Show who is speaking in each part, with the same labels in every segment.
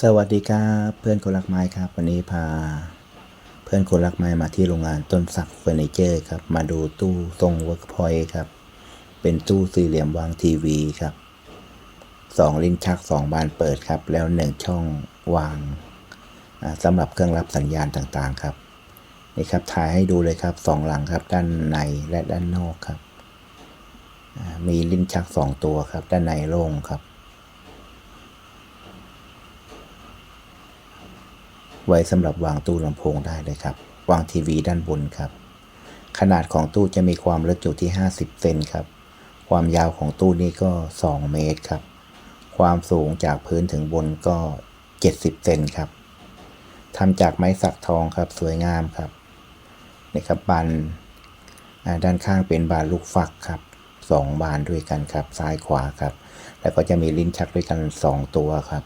Speaker 1: สวัสดีครับเพื่อนคนรักไม้ครับ วันนี้พา เพื่อนคนรักไม้มาที่โรงงานต้นสักเฟอร์นิเจอร์ครับ มาดูตู้ทรงเวิร์กพอยต์ครับ เป็นตู้สี่เหลี่ยมวางทีวีครับสองลิ้นชักสองบานเปิดครับ แล้วหนึ่งช่องวางสำหรับเครื่องรับสัญญาณต่างๆครับนี่ครับถ่ายให้ดูเลยครับสองหลังครับ ด้านในและด้านนอกครับมีลิ้นชักสองตัวครับ ด้านในโล่งครับ ไว้สำหรับวางตู้ลำโพงได้เลยครับ วางทีวีด้านบนครับ ขนาดของตู้จะมีความลึกอยู่ที่ 50 เซนครับ ความยาวของตู้นี้ก็ 2 เมตรครับ ความสูงจากพื้นถึงบนก็ 70 เซนครับทำจากไม้สักทองครับ สวยงามครับนี่ครับบานด้านข้างเป็นบานลูกฟักครับสองบานด้วยกันครับ ซ้ายขวาครับ แล้วก็จะมีลิ้นชักด้วยกัน 2 ตัวครับ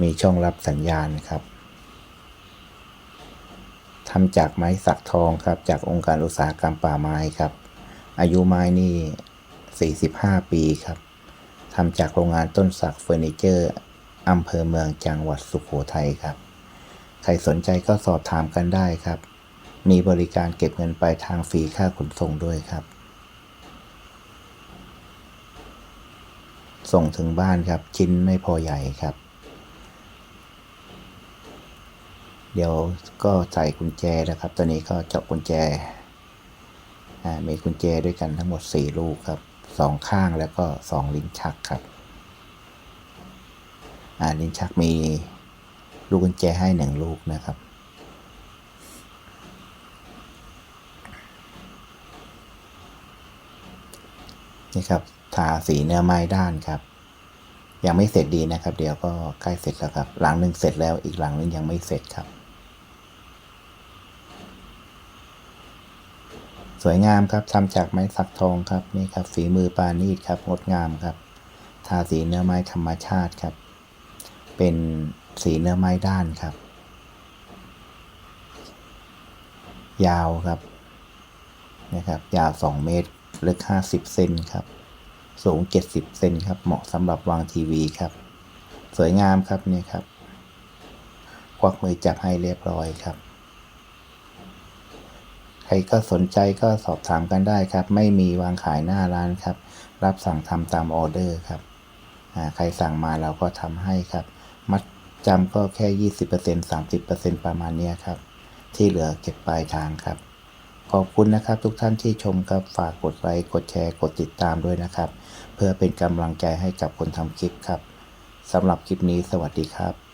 Speaker 1: มีช่องรับสัญญาณครับ ทำจากไม้สักทองครับ จากองค์การอุตสาหกรรมป่าไม้ครับ อายุไม้นี่ 45 ปีครับทำจากโรงงานต้นสักเฟอร์นิเจอร์อำเภอเมืองจังหวัดสุขโขทัยครับ ใครสนใจก็สอบถามกันได้ครับ มีบริการเก็บเงินปลายทางฟรีค่าขนส่งด้วยครับ ส่งถึงบ้านครับชิ้นไม่พอใหญ่ครับ เดี๋ยวก็ใส่กุญแจนะครับตอนนี้ก็เจาะกุญแจอ่ามีกุญแจด้วยกันทั้งหมด 4 ลูกครับสองข้างแล้วก็ 2 ลิ้นชักครับอ่าลิ้นชักมีลูกกุญแจให้ 1 ลูกนะครับนี่ครับทาสีเนื้อไม้ด้านครับ ยังไม่เสร็จดีนะครับ เดี๋ยวก็ใกล้เสร็จแล้วครับ หลังหนึ่งเสร็จแล้วอีกหลังหนึงยังไม่เสร็จครับ สวยงามครับทำจากไม้สักทองครับนี่ครับฝีมือปานีตครับงดงามครับ ทาสีเนื้อไม้ธรรมชาติครับ เป็นสีเนื้อไม้ด้านครับ ยาวครับนะครับยาว 2 เมตรลึก 50 เซนครับ สูง 70 เซนครับ เหมาะสำหรับวางทีวีครับ สวยงามครับนี่ครับ ควักมือจับให้เรียบร้อยครับ ครก็สนใจก็สอบถามกันได้ครับ ไม่มีวางขายหน้าร้านครับ รับสั่งทำตามออเดอร์ครับใครสั่งมาเราก็ทำให้ครับ มัดจำก็แค่ 20% 30%ประมาณนี้ครับ ที่เหลือเก็บปลายทางครับ ขอบคุณนะครับทุกท่านที่ชมครับฝากกดไลค์กดแชร์กดติดตามด้วยนะครับ เพื่อเป็นกำลังใจให้กับคนทำคลิปครับสำหรับคลิปนี้สวัสดีครับ